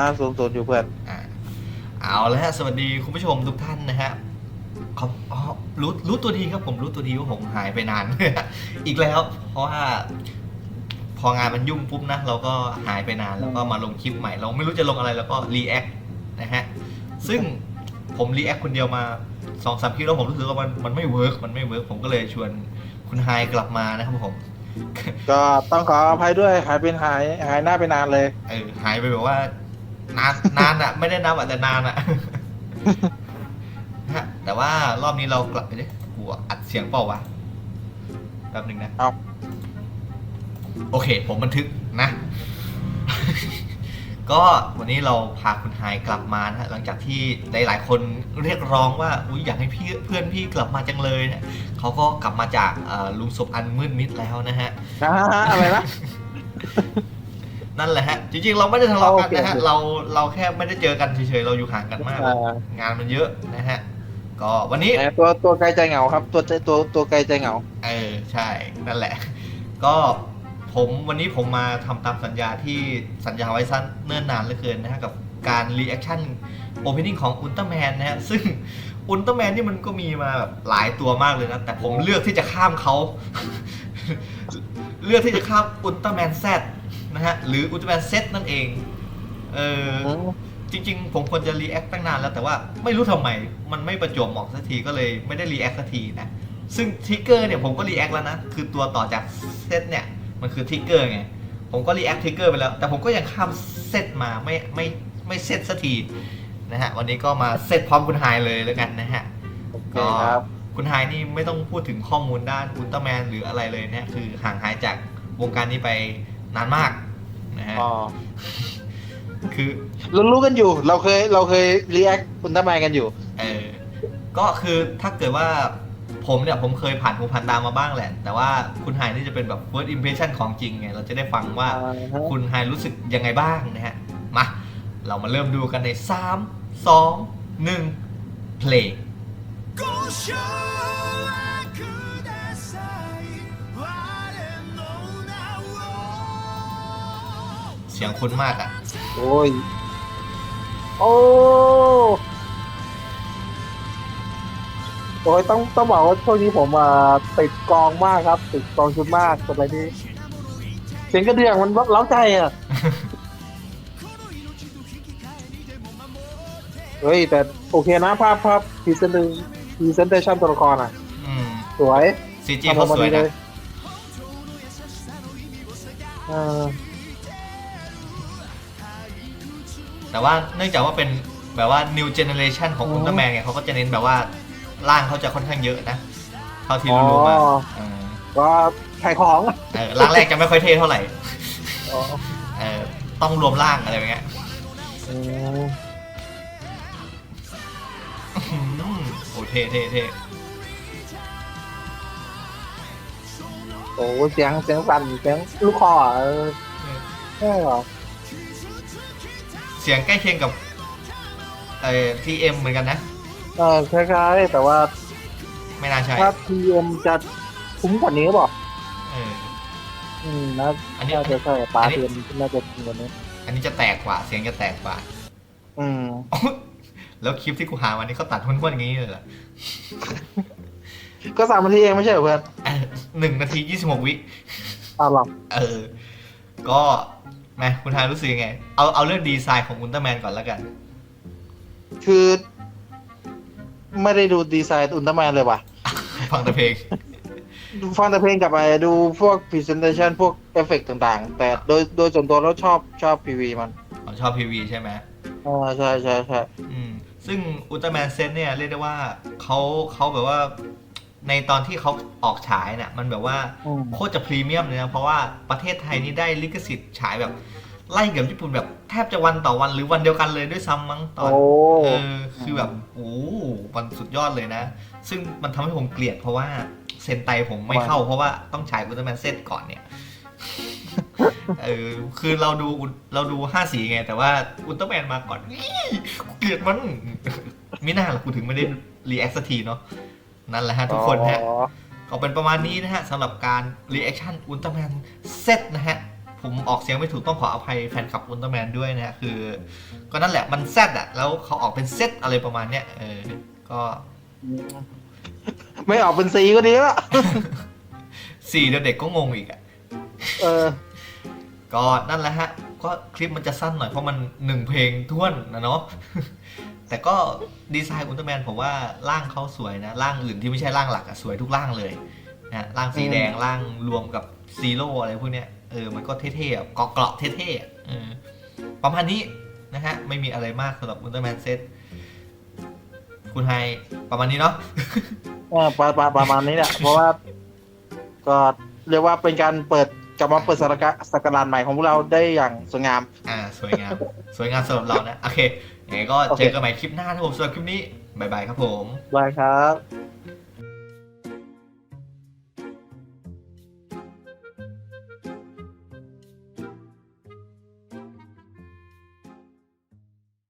ห้าศูนย์ศูนย์อยู่เพื่อนอ่าเอาแล้วฮะสวัสดีคุณผู้ชมทุกท่านนะฮะเขาอ๋อรู้รู้ตัวดีครับผมรู้ตัวดีว่าผมหายไปนาน อีกแล้ว เพราะว่า พองานมันยุ่งปุ๊บนะเราก็หายไปนานแล้วก็มาลงคลิปใหม่ เราไม่รู้จะลงอะไรแล้วก็รีแอคนะฮะซึ่งผมรีแอคคนเดียวมาสองสามคลิปแล้วผมรู้สึกว่ามันมันไม่เวิร์กมันไม่เวิร์กผมก็เลยชวนคุณไฮายกลับมานะครับผมก็ต้องขออภัยด้วยหายเป็นหายหายหน้าไปนานเลยเออหายไปแบบว่า นานนานอะไม่ได้นับอะแต่นานอะฮะแต่ว่ารอบนี้เรากลับไปดิกูอัดเสียงเปล่าวะแป๊บหนึ่งนะเอา โอเค ผมบันทึกนะ ก็วันนี้เราพาคุณไฮายกลับมานะฮะหลังจากที่หลายๆ คนเรียกร้องว่าอุ้ยอยากให้พี่เพื่อนพี่กลับมาจังเลยนะเขาก็กลับมาจากเอ่อลุงศพอันมืดมิดแล้วนะฮะอ่าอะไรนะ นั่นแหละฮะ จริงๆ เราไม่ได้ทะเลาะกันนะฮะโอเคเราเราแค่ไม่ได้เจอกันเฉยๆ เราอยู่ห่างกันมาก อ่า งานมันเยอะนะฮะ ก็วันนี้แหมตัวตัวไกลใจเหงาครับ ตัวใจตัวตัวไกลใจเหงา เออ ใช่ นั่นแหละ ก็ผมวันนี้ผมมาทำตามสัญญาที่สัญญาไว้สั้นเนิ่นนานเหลือเกินนะฮะ กับการรีแอคชั่นโอเพนนิ่งของอุลตร้าแมนนะฮะ ซึ่งอุลตร้าแมนนี่มันก็มีมาแบบหลายตัวมากเลยนะ แต่ผมเลือกที่จะข้ามเขา เลือกที่จะข้ามอุลตร้าแมนแซ นะฮะ หรืออุลตร้าแมนเซนั่นเอง เออจริง ๆ ผมควรจะรีแอคตั้งนานแล้วแต่ว่าไม่รู้ทำไม มันไม่ประจวบเหมาะสักทีก็เลยไม่ได้รีแอคสักทีนะ ซึ่งทริกเกอร์เนี่ยผมก็รีแอคแล้วนะ คือตัวต่อจากเซตเนี่ย มันคือทริกเกอร์ไง ผมก็รีแอคทริกเกอร์ไปแล้ว แต่ผมก็ยังข้ามเซตมาไม่ไม่ไม่เซตสักทีนะฮะ วันนี้ก็มาเซตพร้อมคุณไฮเลยแล้วกันนะฮะโอเคก็ครับคุณไฮนี่ไม่ต้องพูดถึงข้อมูลด้านอุลตร้าแมนหรืออะไรเลยนะคือห่างหายจากวงการนี้ไป นานมากนะฮะคือรู้รู้กันอยู่ เราเคยเราเคยรีแอคคุณทำไมกันอยู่ เออก็คือถ้าเกิดว่าผมเนี่ยผมเคยผ่านหูผ่านตามาบ้างแหละ แต่ว่าคุณไฮนี่จะเป็นแบบ first impression ของจริงไง เราจะได้ฟังว่าคุณไฮรู้สึกยังไงบ้างนะฮะ มา เรามาเริ่มดูกันใน 3 2 1 play Go show I could เสียงคุ้นมากอะ โอ้ย โอ้ โอ้ยต้องต้องบอกว่าช่วงนี้ผมอ่าติดกองมากครับ ติดกองชุดมากสมัยนี้เสียงกระเดื่องมันเล้าใจอะ เฮ้ย แต่โอเคนะภาพภาพพรีเซนต์พรีเซนเตชันตัวละครอะ อืมสวย CG เขาสวยนะ เออ แต่ว่าเนื่องจากว่าเป็นแบบว่า new generation ของอือุมลตร้าแมนไงเขาก็จะเน้นแบบว่าร่างเขาจะค่อนข้างเยอะนะเท่าที่รู้ๆมาอ๋อเออก็ขายของเออร่างแรกจะไม่ค่อยเท่เท่าไหร่อ๋อเออต้องรวมร่างอะไรอย่างเงี้ยอืมอืมโอ้เท่เท่เท่โอ้เสียงเสียงสั่นเสียงลูกคออะเออใช่เหรอ เสียงใกล้เคียงกับเอ่อทีเอ็มเหมือนกันนะ เออคล้ายๆแต่ว่าไม่น่าใช่ถ้า TM จะคุ้มกว่านี้บอกเออ อืมนะอันนี้ น่าจะใช่ปลาอันนี้เทียมน่าจะคุ้มกว่านี้ อันนี้จะแตกกว่าเสียงจะแตกกว่า อืมแล้วคลิปที่กูหาวันนี้เขาตัดห้วนๆอย่างนี้เลยเหรอก็สามนาทีเองไม่ใช่เหรอเพื่อนเออหนึ่งนาทียี่สิบหกวิ อ้าวหรอเออ ก็ แหมคุณทายรู้สึกยังไง เอาเอาเรื่องดีไซน์ของอุลตร้าแมนก่อนแล้วกัน คือ ไม่ได้ดูดีไซน์อุลตร้าแมนเลยว่ะ ฟังแต่เพลง ดูฟังแต่เพลงกับไปดูพวก presentation พวกเอฟเฟกต่างๆ แต่โดยโดยส่วนตัวเราชอบชอบ PV มันผมชอบพีวีใช่ไหมอ่าใช่ใช่ใช่อืมซึ่งอุลตร้าแมนเซนเนี่ยเรียกได้ว่าเขาเขาแบบว่า ในตอนที่เขาออกฉายเนี่ยมันแบบว่าอืม โคตรจะพรีเมียมเลยนะ เพราะว่าประเทศไทยนี่ได้ลิขสิทธิ์ฉายแบบ ไล่กับญี่ปุ่นแบบแทบจะวันต่อวันหรือวันเดียวกันเลยด้วยซ้ำมั้งตอน โอ้ เออคือแบบโอ้โหมันสุดยอดเลยนะ ซึ่งมันทำให้ผมเกลียดเพราะว่าเซนไตผมไม่เข้า เพราะว่าต้องฉายอุลตร้าแมนเซตก่อนเนี่ย เออคือเราดูอุลเราดูห้าสีไง แต่ว่าอุลตร้าแมนมาก่อนอี้กูเกลียดมัน ไม่น่าหรอกกูถึงไม่ได้รีแอคสักทีเนาะ นั่นแหละฮะทุกคนฮะอ๋อก็เป็นประมาณนี้นะฮะสำหรับการรีแอคชั่นอุลตร้าแมนเซตนะฮะผผมออกเสียงไม่ถูกต้องขออภัยแฟนคลับอุลตร้าแมนด้วยนะฮะคือ ก็นั่นแหละมันแซดอะแล้วเขาออกเป็นเซตอะไรประมาณเนี้ยเออก็ไม่ออกเป็นสีก็ดีละสี่เดี๋ยวเด็กก็งงอีกอะเออก็นั่นแหละฮะ ก็คลิปมันจะสั้นหน่อยเพราะมันหนึ่งเพลงท้วนนะเนาะแต่ก็ดีไซน์อุลตร้าแมนผมว่าร่างเขาสวยนะร่างอื่นที่ไม่ใช่ร่างหลักอะสวยทุกร่างเลยนะฮะร่างสีแดงร่างรวมกับซีโร่อะไรพวกเนี้ยเออมันก็เท่ๆอะเกาะเกราะเท่ๆอะเออประมาณนี้นะฮะไม่มีอะไรมากสำหรับอุลตร้าแมนเซตคุณไฮประมาณนี้เนาะเออประประประมาณนี้แหละเพราะว่าก็เรียกว่าเป็นการเปิด กลับมาเปิดสกสกราชใหม่ของพวกเราได้อย่างสวยงาม อ่าสวยงาม สวยงามสำหรับเรานะ โอเคยังไงก็โอเคเจอกันใหม่คลิปหน้านะครับผมสำหรับคลิปนี้ บ๊ายบายครับผม บายครับ